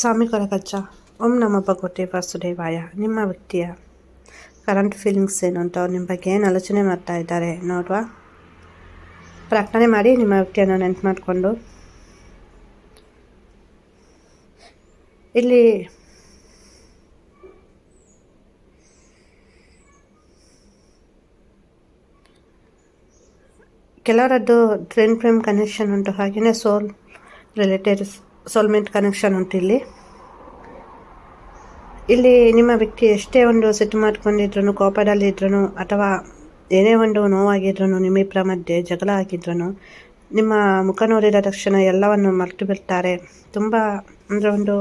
ಸ್ವಾಮಿ ಕೊರಗಜ್ಜ ಓಂ ನಮ್ಮ ಭಗವತಿ ವಾಸುದೇವಾಯ. ನಿಮ್ಮ ವ್ಯಕ್ತಿಯ ಕರೆಂಟ್ ಫೀಲಿಂಗ್ಸ್ ಏನು ಅಂತ ಅವ್ರು ನಿಮ್ಮ ಬಗ್ಗೆ ಏನು ಆಲೋಚನೆ ಮಾಡ್ತಾ ಇದ್ದಾರೆ ನೋಡುವ. ಪ್ರಾರ್ಥನೆ ಮಾಡಿ ನಿಮ್ಮ ವ್ಯಕ್ತಿಯನ್ನು ನೆನ್ಪು ಮಾಡಿಕೊಂಡು. ಇಲ್ಲಿ ಕೆಲವರದ್ದು ಟ್ರೈನ್ ಫ್ರೇಮ್ ಕನೆಕ್ಷನ್ ಉಂಟು ಹಾಗೆಯೇ ಸೋಲ್ ರಿಲೇಟೆಡ್ ಸೋಲ್ಮೆಂಟ್ ಕನೆಕ್ಷನ್ ಉಂಟು ಇಲ್ಲಿ. ಇಲ್ಲಿ ನಿಮ್ಮ ವ್ಯಕ್ತಿ ಎಷ್ಟೇ ಒಂದು ಸಿಟ್ಟು ಮಾಡ್ಕೊಂಡಿದ್ರು ಕೋಪದಲ್ಲಿದ್ರು ಅಥವಾ ಏನೇ ಒಂದು ನೋವಾಗಿದ್ರು ನಿಮ್ಮಿಬ್ಬರ ಮಧ್ಯೆ ಜಗಳ ಆಗಿದ್ರು ನಿಮ್ಮ ಮುಖ ನೋಡಿದ ತಕ್ಷಣ ಎಲ್ಲವನ್ನು ಮರೆತು ಬಿಡ್ತಾರೆ. ತುಂಬ ಅಂದರೆ ಒಂದು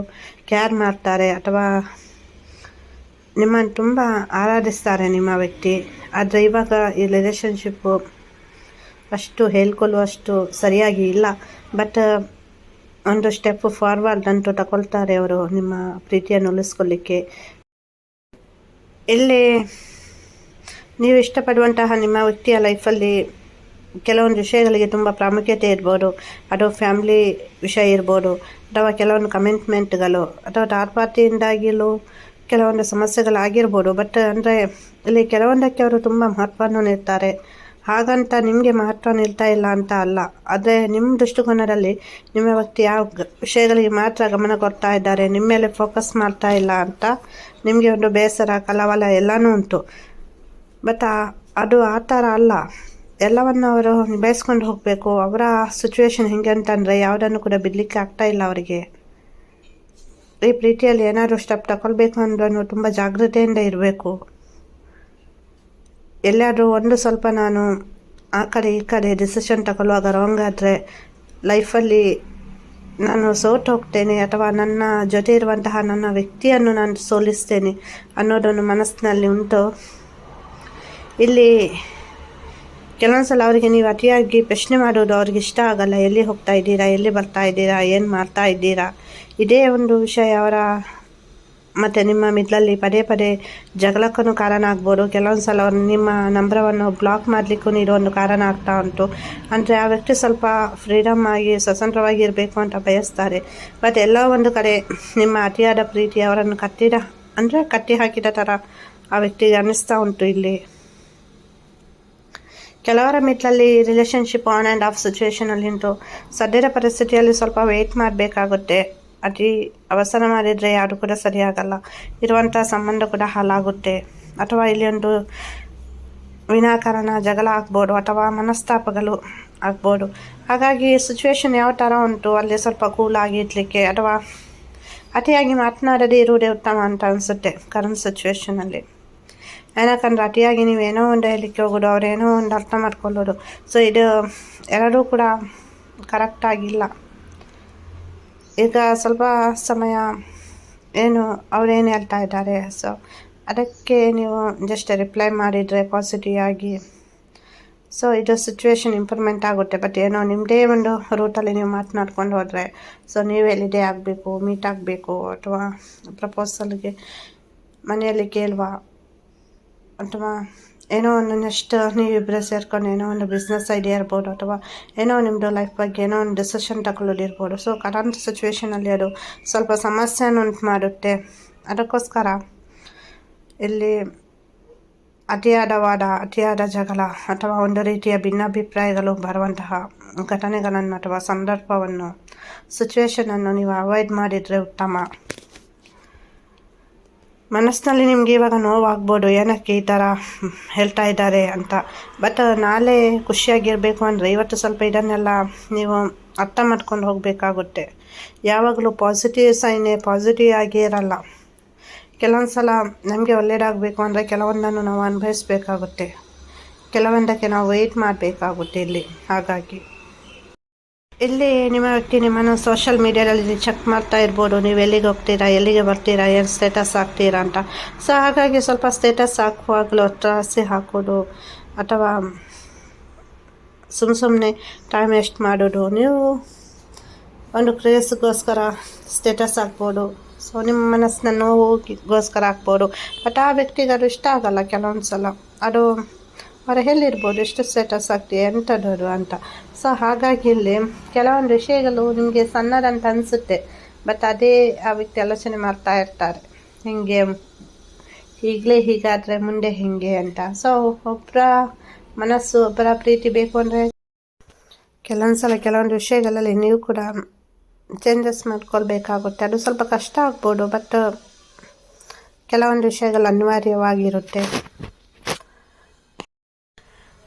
ಕೇರ್ ಮಾಡ್ತಾರೆ, ಅಥವಾ ನಿಮ್ಮನ್ನು ತುಂಬ ಆರಾಧಿಸ್ತಾರೆ ನಿಮ್ಮ ವ್ಯಕ್ತಿ. ಆದರೆ ಇವಾಗ ಈ ರಿಲೇಷನ್ಶಿಪ್ಪು ಅಷ್ಟು ಹೇಳ್ಕೊಳ್ಳುವಷ್ಟು ಸರಿಯಾಗಿ ಇಲ್ಲ. ಬಟ್ ಒಂದು ಸ್ಟೆಪ್ ಫಾರ್ವರ್ಡ್ ಅಂತೂ ತಗೊಳ್ತಾರೆ ಅವರು ನಿಮ್ಮ ಪ್ರೀತಿಯನ್ನು ಉಳಿಸ್ಕೊಳ್ಳಿಕ್ಕೆ. ಇಲ್ಲಿ ನೀವು ಇಷ್ಟಪಡುವಂತಹ ನಿಮ್ಮ ವ್ಯಕ್ತಿಯ ಲೈಫಲ್ಲಿ ಕೆಲವೊಂದು ವಿಷಯಗಳಿಗೆ ತುಂಬ ಪ್ರಾಮುಖ್ಯತೆ ಇರ್ಬೋದು, ಅದು ಫ್ಯಾಮ್ಲಿ ವಿಷಯ ಇರ್ಬೋದು, ಅಥವಾ ಕೆಲವೊಂದು ಕಮಿಟ್ಮೆಂಟ್ಗಳು ಅಥವಾ ಥರ್ಡ್ ಕೆಲವೊಂದು ಸಮಸ್ಯೆಗಳಾಗಿರ್ಬೋದು ಬಟ್ ಅಂದರೆ ಇಲ್ಲಿ ಕೆಲವೊಂದಕ್ಕೆ ಅವರು ತುಂಬ ಮಹತ್ವವನ್ನು ನೀಡ್ತಾರೆ. ಹಾಗಂತ ನಿಮಗೆ ಮಹತ್ವ ನೀಡ್ತಾ ಇಲ್ಲ ಅಂತ ಅಲ್ಲ. ಆದರೆ ನಿಮ್ಮ ದೃಷ್ಟಿಕೋನದಲ್ಲಿ ನಿಮ್ಮ ವ್ಯಕ್ತಿ ಯಾವ ವಿಷಯಗಳಿಗೆ ಮಾತ್ರ ಗಮನ ಕೊಡ್ತಾ ಇದ್ದಾರೆ ನಿಮ್ಮ ಮೇಲೆ ಫೋಕಸ್ ಮಾಡ್ತಾ ಇಲ್ಲ ಅಂತ ನಿಮಗೆ ಒಂದು ಬೇಸರ, ಕಲವಲ ಎಲ್ಲನೂ ಉಂಟು. ಬಟ್ ಅದು ಆ ಥರ ಅಲ್ಲ. ಎಲ್ಲವನ್ನು ಅವರು ನಿಭಾಯಿಸ್ಕೊಂಡು ಹೋಗಬೇಕು. ಅವರ ಸಿಚುವೇಶನ್ ಹೇಗೆ ಅಂತಂದರೆ ಯಾವುದನ್ನು ಕೂಡ ಬಿಡಲಿಕ್ಕೆ ಆಗ್ತಾ ಇಲ್ಲ ಅವರಿಗೆ. ಈ ಪ್ರೀತಿಯಲ್ಲಿ ಏನಾದರೂ ಸ್ಟೆಪ್ ತಗೊಳ್ಬೇಕು ಅಂದ್ರೂ ತುಂಬ ಜಾಗ್ರತೆಯಿಂದ ಇರಬೇಕು. ಎಲ್ಲಾದರೂ ಒಂದು ಸ್ವಲ್ಪ ನಾನು ಆ ಕಡೆ ಈ ಕಡೆ ಡಿಸಿಷನ್ ತಗೊಳ್ಳುವಾಗ ರಾಂಗ್ ಆದರೆ ಲೈಫಲ್ಲಿ ನಾನು ಸೋತು ಹೋಗ್ತೇನೆ ಅಥವಾ ನನ್ನ ಜೊತೆ ಇರುವಂತಹ ನನ್ನ ವ್ಯಕ್ತಿಯನ್ನು ನಾನು ಸೋಲಿಸ್ತೇನೆ ಅನ್ನೋದನ್ನು ಮನಸ್ಸಿನಲ್ಲಿ ಉಂಟು. ಇಲ್ಲಿ ಕೆಲವೊಂದು ಸಲ ಅವರಿಗೆ ನೀವು ಅತಿಯಾಗಿ ಪ್ರಶ್ನೆ ಮಾಡೋದು ಅವ್ರಿಗೆ ಇಷ್ಟ ಆಗಲ್ಲ, ಎಲ್ಲಿ ಹೋಗ್ತಾ ಇದ್ದೀರಾ, ಎಲ್ಲಿ ಬರ್ತಾ ಇದ್ದೀರಾ, ಏನು ಮಾಡ್ತಾ ಇದ್ದೀರಾ? ಇದೇ ಒಂದು ವಿಷಯ ಅವರ ಮತ್ತು ನಿಮ್ಮ ಮಿಡ್ಲಲ್ಲಿ ಪದೇ ಪದೇ ಜಗಳಕ್ಕೂ ಕಾರಣ ಆಗ್ಬೋದು. ಕೆಲವೊಂದು ಸಲ ಅವ್ರು ನಿಮ್ಮ ನಂಬರವನ್ನು ಬ್ಲಾಕ್ ಮಾಡಲಿಕ್ಕೂ ಇರೋ ಒಂದು ಕಾರಣ ಆಗ್ತಾ ಉಂಟು. ಅಂದರೆ ಆ ವ್ಯಕ್ತಿ ಸ್ವಲ್ಪ ಫ್ರೀಡಮ್ ಆಗಿ ಸ್ವತಂತ್ರವಾಗಿ ಇರಬೇಕು ಅಂತ ಬಯಸ್ತಾರೆ. ಬಟ್ ಎಲ್ಲ ಒಂದು ಕಡೆ ನಿಮ್ಮ ಅತಿಯಾದ ಪ್ರೀತಿ ಅವರನ್ನು ಕಟ್ಟಿದ, ಅಂದರೆ ಕಟ್ಟಿ ಹಾಕಿದ ಥರ ಆ ವ್ಯಕ್ತಿಗೆ ಅನ್ನಿಸ್ತಾ ಉಂಟು ಇಲ್ಲಿ. ಕೆಲವರ ಮಿಟ್ಲಲ್ಲಿ ರಿಲೇಷನ್ಶಿಪ್ ಆನ್ ಆ್ಯಂಡ್ ಆಫ್ ಸಿಚುವೇಶನಲ್ಲಿ ಉಂಟು. ಸದ್ಯದ ಪರಿಸ್ಥಿತಿಯಲ್ಲಿ ಸ್ವಲ್ಪ ವೆಯ್ಟ್ ಮಾಡಬೇಕಾಗುತ್ತೆ. ಅತಿ ಅವಸರ ಮಾಡಿದರೆ ಯಾರು ಕೂಡ ಸರಿಯಾಗಲ್ಲ. ಇರುವಂಥ ಸಂಬಂಧ ಕೂಡ ಹಾಳಾಗುತ್ತೆ. ಅಥವಾ ಇಲ್ಲಿ ಒಂದು ವಿನಾಕಾರಣ ಜಗಳ ಆಗ್ಬೋದು, ಅಥವಾ ಮನಸ್ತಾಪಗಳು ಆಗ್ಬೋದು. ಹಾಗಾಗಿ ಸಿಚುವೇಶನ್ ಯಾವ ಥರ ಉಂಟು, ಅಲ್ಲಿ ಸ್ವಲ್ಪ ಕೂಲಾಗಿ ಇರಲಿಕ್ಕೆ ಅಥವಾ ಅತಿಯಾಗಿ ಮಾತನಾಡದೇ ಇರುವುದೇ ಉತ್ತಮ ಅಂತ ಅನಿಸುತ್ತೆ ಕರೆಂಟ್ ಸಿಚುವೇಶನಲ್ಲಿ ಏನಕ್ಕಂದ್ರೆ ಅತಿಯಾಗಿ ನೀವೇನೋ ಒಂದು ಹೇಳಲಿಕ್ಕೆ ಹೋಗೋದು ಅವರೇನೋ ಒಂದು ಅರ್ಥ ಮಾಡ್ಕೊಳ್ಳೋದು. ಸೊ ಇದು ಎರಡೂ ಕೂಡ ಕರೆಕ್ಟಾಗಿಲ್ಲ ಈಗ ಸ್ವಲ್ಪ ಸಮಯ ಏನು ಅವರೇನು ಹೇಳ್ತಾ ಇದ್ದಾರೆ ಸೊ ಅದಕ್ಕೆ ನೀವು ಜಸ್ಟ್ ರಿಪ್ಲೈ ಮಾಡಿದರೆ ಪಾಸಿಟಿವ್ ಆಗಿ. ಸೊ ಇದು ಸಿಚುವೇಶನ್ ಇಂಪ್ರೂವ್ಮೆಂಟ್ ಆಗುತ್ತೆ ಬಟ್ ಏನೋ ನಿಮ್ಮದೇ ಒಂದು ರೂಟಲ್ಲಿ ನೀವು ಮಾತನಾಡ್ಕೊಂಡು ಹೋದರೆ ಸೊ ನೀವು ಎಲ್ಲಿದೆ ಆಗಬೇಕು ಮೀಟ್ ಆಗಬೇಕು, ಅಥವಾ ಪ್ರಪೋಸಲ್ಗೆ ಮನೆಯಲ್ಲಿ ಕೇಳುವ, ಅಥವಾ ಏನೋ ಒಂದು ನೆಕ್ಸ್ಟ್ ನೀವಿಬ್ಬರೇ ಸೇರ್ಕೊಂಡು ಏನೋ ಒಂದು ಬಿಸ್ನೆಸ್ ಐಡಿಯಾ ಇರ್ಬೋದು ಅಥವಾ ಏನೋ ನಿಮ್ಮದು ಲೈಫ್ ಬಗ್ಗೆ ಏನೋ ಒಂದು ಡಿಸಿಷನ್ ತಗೊಳ್ಳೋದಿರ್ಬೋದು ಸೊ ಕರೆಂಟ್ ಸಿಚುವೇಷನಲ್ಲಿ ಅದು ಸ್ವಲ್ಪ ಸಮಸ್ಯೆಯನ್ನು ಉಂಟು ಮಾಡುತ್ತೆ. ಅದಕ್ಕೋಸ್ಕರ ಇಲ್ಲಿ ಅತಿಯಾದವಾದ, ಅತಿಯಾದ ಜಗಳ ಅಥವಾ ಒಂದು ರೀತಿಯ ಭಿನ್ನಾಭಿಪ್ರಾಯಗಳು ಬರುವಂತಹ ಘಟನೆಗಳನ್ನು ಅಥವಾ ಸಂದರ್ಭವನ್ನು ಸಿಚುವೇಷನನ್ನು ನೀವು ಅವಾಯ್ಡ್ ಮಾಡಿದರೆ ಉತ್ತಮ. ಮನಸ್ಸಿನಲ್ಲಿ ನಿಮಗೆ ಇವಾಗ ನೋವಾಗ್ಬೋದು, ಏನಕ್ಕೆ ಈ ಥರ ಹೇಳ್ತಾ ಇದ್ದಾರೆ ಅಂತ. ಬಟ್ ನಾಳೆ ಖುಷಿಯಾಗಿರಬೇಕು ಅಂದರೆ ಇವತ್ತು ಸ್ವಲ್ಪ ಇದನ್ನೆಲ್ಲ ನೀವು ಅರ್ಥ ಮಾಡ್ಕೊಂಡು ಹೋಗಬೇಕಾಗುತ್ತೆ. ಯಾವಾಗಲೂ ಪಾಸಿಟಿವ್ ಸೈನೇ ಪಾಸಿಟಿವ್ ಆಗೇ ಇರಲ್ಲ. ಕೆಲವೊಂದು ಸಲ ನಮಗೆ ಒಳ್ಳೆಯದಾಗಬೇಕು ಅಂದರೆ ಕೆಲವೊಂದನ್ನು ನಾವು ಅನುಭವಿಸ್ಬೇಕಾಗುತ್ತೆ. ಕೆಲವೊಂದಕ್ಕೆ ನಾವು ವೆಯ್ಟ್ ಮಾಡಬೇಕಾಗುತ್ತೆ ಇಲ್ಲಿ. ಹಾಗಾಗಿ. ಇಲ್ಲಿ ನಿಮ್ಮ ವ್ಯಕ್ತಿ ನಿಮ್ಮನ್ನು ಸೋಷಲ್ ಮೀಡಿಯಾದಲ್ಲಿ ಚೆಕ್ ಮಾಡ್ತಾ ಇರ್ಬೋದು, ನೀವು ಎಲ್ಲಿಗೆ ಹೋಗ್ತೀರಾ, ಎಲ್ಲಿಗೆ ಬರ್ತೀರಾ, ಏನು ಸ್ಟೇಟಸ್ ಹಾಕ್ತೀರಾ ಅಂತ. ಸೊ ಹಾಗಾಗಿ ಸ್ವಲ್ಪ ಸ್ಟೇಟಸ್ ಹಾಕುವಾಗಲೂ ತ್ರಾಸಿ ಹಾಕೋದು ಅಥವಾ ಸುಮ್ಮ ಸುಮ್ಮನೆ ಟೈಮ್ ವೇಸ್ಟ್ ಮಾಡೋದು. ನೀವು ಒಂದು ಕ್ರೇಸ್ಗೋಸ್ಕರ ಸ್ಟೇಟಸ್ ಹಾಕ್ಬೋದು. ಸೊ ನಿಮ್ಮ ಮನಸ್ಸಿನ ನೋವುಗೋಸ್ಕರ ಹಾಕ್ಬೋದು. ಬಟ್ ಆ ವ್ಯಕ್ತಿಗೆ ಅದು ಇಷ್ಟ ಆಗಲ್ಲ ಕೆಲವೊಂದು ಸಲ ಅದು ಅವರು ಹೇಳಿರ್ಬೋದು ಎಷ್ಟು ಸ್ಟೇಟಸ್ ಆಗ್ತಿ ಎಂಥದ್ದು ಅಂತ. ಸೊ ಹಾಗಾಗಿ ಇಲ್ಲಿ ಕೆಲವೊಂದು ವಿಷಯಗಳು ನಿಮಗೆ ಸಣ್ಣದಂತ ಅನಿಸುತ್ತೆ. ಬಟ್ ಅದೇ ಆ ವ್ಯಕ್ತಿ ಆಲೋಚನೆ ಮಾಡ್ತಾ ಇರ್ತಾರೆ. ಹಿಂಗೆ ಈಗಲೇ ಹೀಗಾದರೆ ಮುಂದೆ ಹಿಂಗೆ ಅಂತ. ಸೊ ಒಬ್ಬರ ಮನಸ್ಸು, ಒಬ್ಬರ ಪ್ರೀತಿ ಬೇಕು ಅಂದರೆ ಕೆಲವೊಂದು ಸಲ ಕೆಲವೊಂದು ವಿಷಯಗಳಲ್ಲಿ ನೀವು ಕೂಡ ಚೇಂಜಸ್ ಮಾಡ್ಕೊಳ್ಬೇಕಾಗುತ್ತೆ. ಅದು ಸ್ವಲ್ಪ ಕಷ್ಟ ಆಗ್ಬೋದು ಬಟ್ ಕೆಲವೊಂದು ವಿಷಯಗಳು ಅನಿವಾರ್ಯವಾಗಿರುತ್ತೆ.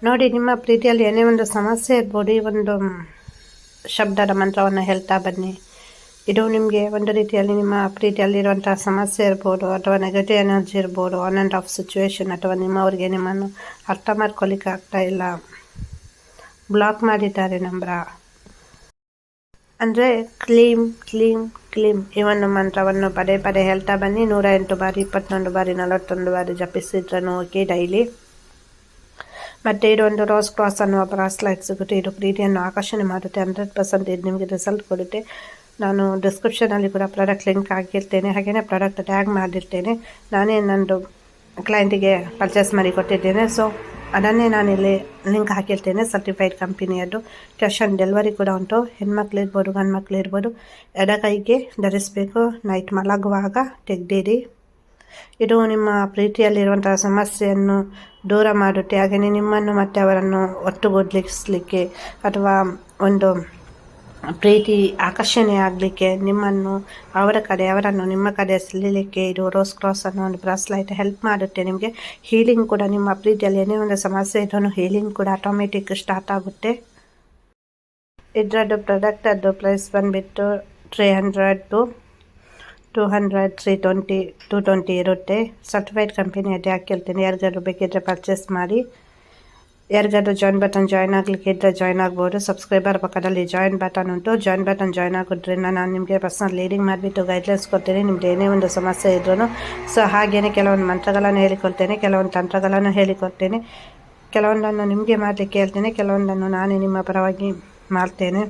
ನೋಡಿ, ನಿಮ್ಮ ಪ್ರೀತಿಯಲ್ಲಿ ಏನೇ ಒಂದು ಸಮಸ್ಯೆ ಇರ್ಬೋದು, ಈ ಒಂದು ಶಬ್ದದ ಮಂತ್ರವನ್ನು ಹೇಳ್ತಾ ಬನ್ನಿ. ಇದು ನಿಮಗೆ ಒಂದು ರೀತಿಯಲ್ಲಿ ನಿಮ್ಮ ಪ್ರೀತಿಯಲ್ಲಿರುವಂಥ ಸಮಸ್ಯೆ ಇರ್ಬೋದು, ಅಥವಾ ನೆಗೆಟಿವ್ ಎನರ್ಜಿ ಇರ್ಬೋದು ಆನ್ ಆ್ಯಂಡ್ ಆಫ್ ಸಿಚುವೇಶನ್ ಅಥವಾ ನಿಮ್ಮವ್ರಿಗೆ ನಿಮ್ಮನ್ನು ಅರ್ಥ ಮಾಡ್ಕೊಳ್ಳಿಕ್ಕೆ ಆಗ್ತಾ ಇಲ್ಲ. ಬ್ಲಾಕ್ ಮಾಡಿದ್ದಾರೆ ನಂಬರ ಅಂದರೆ ಕ್ಲೀಮ್ ಕ್ಲೀಮ್ ಕ್ಲೀಮ್ ಈ ಒಂದು ಮಂತ್ರವನ್ನು ಪದೇ ಪದೇ ಹೇಳ್ತಾ ಬನ್ನಿ. ನೂರ ಎಂಟು ಬಾರಿ, ಇಪ್ಪತ್ತೊಂದು ಬಾರಿ, ನಲವತ್ತೊಂದು ಬಾರಿ ಜಪಿಸಿದ್ರೂ ಓಕೆ, ಡೈಲಿ. ಮತ್ತು ಇದೊಂದು ರೋಸ್ ಕ್ರಾಸ್ ಅನ್ನುವ ಬ್ರಾಸ್ಲೈಟ್ ಸಿಗುತ್ತೆ ಇದು ಪ್ರೀತಿಯನ್ನು ಆಕರ್ಷಣೆ ಮಾಡುತ್ತೆ. ಹಂಡ್ರೆಡ್ ಪರ್ಸೆಂಟ್ ಇದು ನಿಮಗೆ ರಿಸಲ್ಟ್ ಕೊಡುತ್ತೆ. ನಾನು ಡಿಸ್ಕ್ರಿಪ್ಷನಲ್ಲಿ ಕೂಡ ಪ್ರಾಡಕ್ಟ್ ಲಿಂಕ್ ಹಾಕಿರ್ತೇನೆ. ಹಾಗೆಯೇ ಪ್ರಾಡಕ್ಟ್ ಟ್ಯಾಗ್ ಮಾಡಿರ್ತೇನೆ ನಾನೇ ನನ್ನದು ಕ್ಲೈಂಟಿಗೆ ಪರ್ಚೇಸ್ ಮಾಡಿ ಕೊಟ್ಟಿದ್ದೇನೆ. ಸೊ ಅದನ್ನೇ ನಾನಿಲ್ಲಿ ಲಿಂಕ್ ಹಾಕಿರ್ತೇನೆ ಸರ್ಟಿಫೈಡ್ ಕಂಪನಿಯದ್ದು ಕ್ಯಾಶ್ ಆನ್ ಡೆಲಿವರಿ ಕೂಡ ಉಂಟು. ಹೆಣ್ಮಕ್ಳು ಇರ್ಬೋದು ಗಂಡು ಮಕ್ಳು ಇರ್ಬೋದು. ಎಡಗೈಗೆ ಧರಿಸಬೇಕು. ನೈಟ್ ಮಲಗುವಾಗ ತೆಗ್ದಿರಿ. ಇದು ನಿಮ್ಮ ಪ್ರೀತಿಯಲ್ಲಿರುವಂತಹ ಸಮಸ್ಯೆಯನ್ನು ದೂರ ಮಾಡುತ್ತೆ. ಹಾಗೆಯೇ ನಿಮ್ಮನ್ನು ಮತ್ತೆ ಅವರನ್ನು ಒಟ್ಟುಗೂಡಿಸಲಿಕ್ಕೆ ಅಥವಾ ಒಂದು ಪ್ರೀತಿ ಆಕರ್ಷಣೆ ಆಗಲಿಕ್ಕೆ ನಿಮ್ಮನ್ನು ಅವರ ಕಡೆ, ಅವರನ್ನು ನಿಮ್ಮ ಕಡೆ ಸೆಳೀಲಿಕ್ಕೆ ಇದು ರೋಸ್ ಕ್ರಾಸ್ ಅನ್ನೋ ಒಂದು ಬ್ರಾಸ್ಲೈಟ್ ಹೆಲ್ಪ್ ಮಾಡುತ್ತೆ. ನಿಮಗೆ ಹೀಲಿಂಗ್ ಕೂಡ ನಿಮ್ಮ ಪ್ರೀತಿಯಲ್ಲಿ ಏನೇ ಒಂದು ಸಮಸ್ಯೆ ಇದನ್ನು ಹೀಲಿಂಗ್ ಕೂಡ ಆಟೋಮೆಟಿಕ್ ಸ್ಟಾರ್ಟ್ ಆಗುತ್ತೆ. ಇದರದ್ದು ಪ್ರಾಡಕ್ಟದ್ದು ಪ್ರೈಸ್ ಬಂದುಬಿಟ್ಟು three hundred two hundred three twenty two twenty ಇರುತ್ತೆ. ಸರ್ಟಿಫೈಡ್ ಕಂಪನಿ ಅದೇ ಹಾಕಿರ್ತೀನಿ. ಯಾರಿಗಾದ್ರು ಬೇಕಿದ್ದರೆ ಪರ್ಚೇಸ್ ಮಾಡಿ. ಯಾರಿಗಾದ್ರೂ ಜಾಯಿನ್ ಬಟನ್ ಜಾಯ್ನ್ ಆಗಲಿಕ್ಕೆ ಇದ್ದರೆ ಜಾಯ್ನ್ ಆಗ್ಬೋದು. ಸಬ್ಸ್ಕ್ರೈಬರ್ ಪಕ್ಕದಲ್ಲಿ ಜಾಯಿನ್ ಬಟನ್ ಉಂಟು. ಜಾಯಿನ್ ಬಟನ್ ಜಾಯ್ನ್ ಆಗೋದ್ರಿಂದ ನಾನು ನಿಮಗೆ ಪರ್ಸನಲ್ ಲೀಡಿಂಗ್ ಮಾಡಿಬಿಟ್ಟು ಗೈಡ್ಲೈನ್ಸ್ ಕೊಡ್ತೀನಿ. ನಿಮ್ದು ಏನೇ ಒಂದು ಸಮಸ್ಯೆ ಇದ್ರೂ ಸೊ ಹಾಗೆಯೇ ಕೆಲವೊಂದು ಮಂತ್ರಗಳನ್ನು ಹೇಳಿಕೊಡ್ತೇನೆ. ಕೆಲವೊಂದು ತಂತ್ರಗಳನ್ನು ಹೇಳಿಕೊಡ್ತೇನೆ. ಕೆಲವೊಂದನ್ನು ನಿಮಗೆ ಮಾಡಲಿಕ್ಕೆ ಹೇಳ್ತೇನೆ. ಕೆಲವೊಂದನ್ನು ನಾನೇ ನಿಮ್ಮ ಪರವಾಗಿ ಮಾಡ್ತೇನೆ.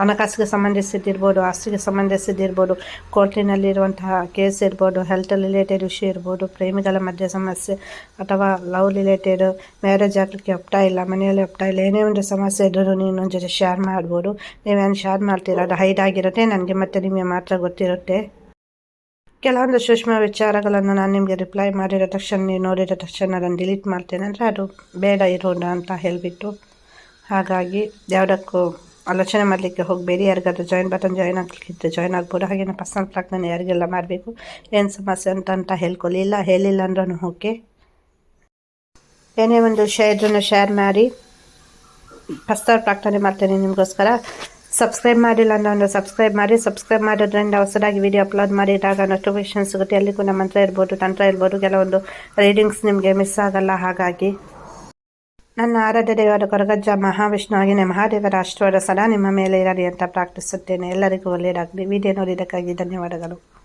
ಹಣಕಾಸಿಗೆ ಸಂಬಂಧಿಸಿದ್ದಿರ್ಬೋದು, ಆಸ್ತಿಗೆ ಸಂಬಂಧಿಸಿದ್ದಿರ್ಬೋದು, ಕೋರ್ಟಿನಲ್ಲಿರುವಂತಹ ಕೇಸ್ ಇರ್ಬೋದು ಹೆಲ್ತ್ ರಿಲೇಟೆಡ್ ವಿಷಯ ಇರ್ಬೋದು, ಪ್ರೇಮಿಗಳ ಮಧ್ಯ ಸಮಸ್ಯೆ ಅಥವಾ ಲವ್ ರಿಲೇಟೆಡ್ ಮ್ಯಾರೇಜ್ ಆಗಲಿಕ್ಕೆ ಒಪ್ತಾ ಇಲ್ಲ, ಮನೆಯಲ್ಲಿ ಒಪ್ತಾ ಇಲ್ಲ, ಏನೇ ಒಂದು ಸಮಸ್ಯೆ ಇದ್ದರೂ ನೀನು ಜೊತೆ ಶೇರ್ ಮಾಡ್ಬೋದು. ನೀವೇನು ಶೇರ್ ಮಾಡ್ತೀರ? ಅದು ಹೈಡ್ ಆಗಿರುತ್ತೆ, ನನಗೆ ಮತ್ತೆ ನಿಮಗೆ ಮಾತ್ರ ಗೊತ್ತಿರುತ್ತೆ. ಕೆಲವೊಂದು ಸೂಕ್ಷ್ಮ ವಿಚಾರಗಳನ್ನು ನಾನು ನಿಮಗೆ ರಿಪ್ಲೈ ಮಾಡಿದ ತಕ್ಷಣ, ನೀವು ನೋಡಿದ ತಕ್ಷಣ ಅದನ್ನು ಡಿಲೀಟ್ ಮಾಡ್ತೇನೆ ಅಂದರೆ ಅದು ಬೇಡ ಇರೋಣ ಅಂತ ಹೇಳಿಬಿಟ್ಟು ಹಾಗಾಗಿ ಯಾವುದಕ್ಕೂ ಆಲೋಚನೆ ಮಾಡಲಿಕ್ಕೆ ಹೋಗಬೇಡಿ. ಯಾರಿಗಾದ್ರೂ ಜಾಯಿನ್ ಬಟನ್ ಜಾಯಿನ್ ಆಗಲಿಕ್ಕಿದ್ರೆ ಜಾಯ್ನ್ ಆಗ್ಬೋದು. ಹಾಗೆ ಪರ್ಸನಲ್ ಪ್ಲಾಕ್ ನಾನು ಯಾರಿಗೆಲ್ಲ ಮಾಡಬೇಕು, ಏನು ಸಮಸ್ಯೆ ಅಂತ ಅಂತ ಹೇಳ್ಕೊಳ್ಳಿ. ಇಲ್ಲ, ಹೇಳಿಲ್ಲ ಅಂದ್ರೂ ಓಕೆ ಏನೇ ಒಂದು ವಿಷಯ ಇದನ್ನು ಶೇರ್ ಮಾಡಿ. ಪರ್ಸನಲ್ ಪ್ರಾರ್ಥನೆ ಮಾಡ್ತೇನೆ ನಿಮಗೋಸ್ಕರ. ಸಬ್ಸ್ಕ್ರೈಬ್ ಮಾಡಿಲ್ಲ ಅಂದ್ರೆ ಒಂದು ಸಬ್ಸ್ಕ್ರೈಬ್ ಮಾಡಿ. ಸಬ್ಸ್ಕ್ರೈಬ್ ಮಾಡೋದ್ರಿಂದ ಹೊಸದಾಗಿ ವಿಡಿಯೋ ಅಪ್ಲೋಡ್ ಮಾಡಿದಾಗ ನೋಟಿಫಿಕೇಶನ್ ಸಿಗುತ್ತೆ. ಅಲ್ಲಿಗೂ ನಮ್ಮ ಮಂತ್ರ ಇರ್ಬೋದು ತಂತ್ರ ಇರ್ಬೋದು. ಕೆಲವೊಂದು ರೀಡಿಂಗ್ಸ್ ನಿಮಗೆ ಮಿಸ್ ಆಗಲ್ಲ ಹಾಗಾಗಿ. ನನ್ನ ಆರಾಧ್ಯ ದೇವರ ಕೊರಗಜ್ಜ ಮಹಾವಿಷ್ಣು ಆಗಿನ ಮಹಾದೇವರ ಅಷ್ಟವಾದ ಸದಾ ನಿಮ್ಮ ಮೇಲೆ ಇರಲಿ ಅಂತ ಪ್ರಾರ್ಥಿಸುತ್ತೇನೆ. ಎಲ್ಲರಿಗೂ ಒಳ್ಳೆಯದಾಗಲಿ. ವಿಡಿಯೋ ನೋಡಿದ್ದಕ್ಕಾಗಿ ಧನ್ಯವಾದಗಳು.